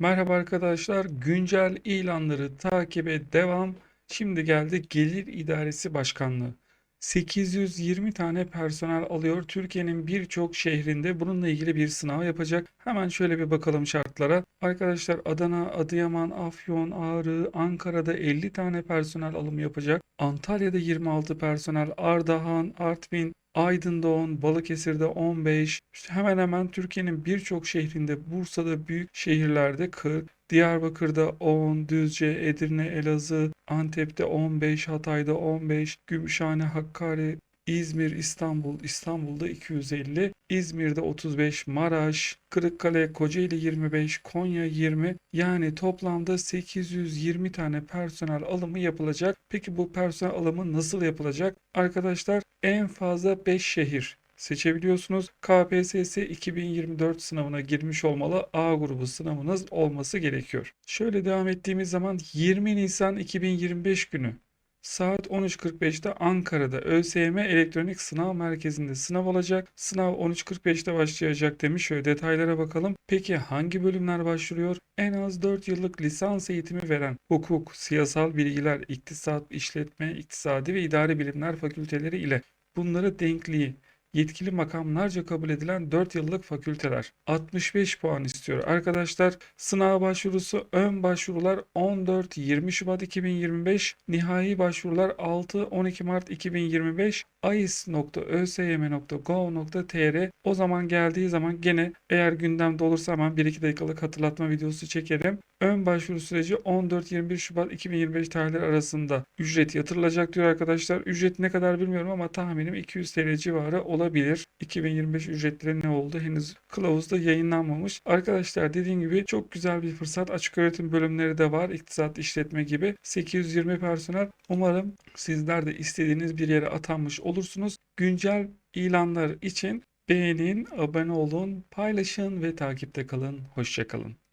Merhaba arkadaşlar, güncel ilanları takibe devam. Şimdi geldi Gelir İdaresi Başkanlığı. 820 tane personel alıyor. Türkiye'nin birçok şehrinde bununla ilgili bir sınav yapacak. Hemen şöyle bir bakalım şartlara. Arkadaşlar Adana, Adıyaman, Afyon, Ağrı, Ankara'da 50 tane personel alımı yapacak. Antalya'da 26 personel, Ardahan, Artvin, Aydın'da 10, Balıkesir'de 15, işte hemen hemen Türkiye'nin birçok şehrinde, Bursa'da büyük şehirlerde 40, Diyarbakır'da 10, Düzce, Edirne, Elazığ, Antep'te 15, Hatay'da 15, Gümüşhane, Hakkari, İzmir, İstanbul, İstanbul'da 250, İzmir'de 35, Maraş, Kırıkkale, Kocaeli 25, Konya 20. Yani toplamda 820 tane personel alımı yapılacak. Peki bu personel alımı nasıl yapılacak? Arkadaşlar en fazla 5 şehir seçebiliyorsunuz. KPSS 2024 sınavına girmiş olmalı. A grubu sınavınız olması gerekiyor. Şöyle devam ettiğimiz zaman 20 Nisan 2025 günü Saat 13.45'te Ankara'da ÖSYM Elektronik Sınav Merkezi'nde sınav olacak. Sınav 13.45'te başlayacak demiş. Şöyle detaylara bakalım. Peki hangi bölümler başvuruyor? En az 4 yıllık lisans eğitimi veren hukuk, siyasal bilgiler, iktisat, işletme, iktisadi ve idari bilimler fakülteleri ile bunları denkliği yetkili makamlarca kabul edilen 4 yıllık fakülteler 65 puan istiyor. Arkadaşlar sınav başvurusu ön başvurular 14-20 Şubat 2025, nihai başvurular 6-12 Mart 2025 ais.ösym.gov.tr o zaman geldiği zaman gene eğer gündemde olursa hemen 1-2 dakikalık hatırlatma videosu çekerim. Ön başvuru süreci 14-21 Şubat 2025 tarihleri arasında ücret yatırılacak diyor arkadaşlar. Ücret ne kadar bilmiyorum ama tahminim 200 TL civarı olabilir. 2025 ücretleri ne oldu henüz kılavuzda yayınlanmamış. Arkadaşlar dediğim gibi çok güzel bir fırsat. Açık öğretim bölümleri de var. İktisat, işletme gibi. 820 personel. Umarım sizler de istediğiniz bir yere atanmış olursunuz. Güncel ilanlar için beğenin, abone olun, paylaşın ve takipte kalın. Hoşçakalın.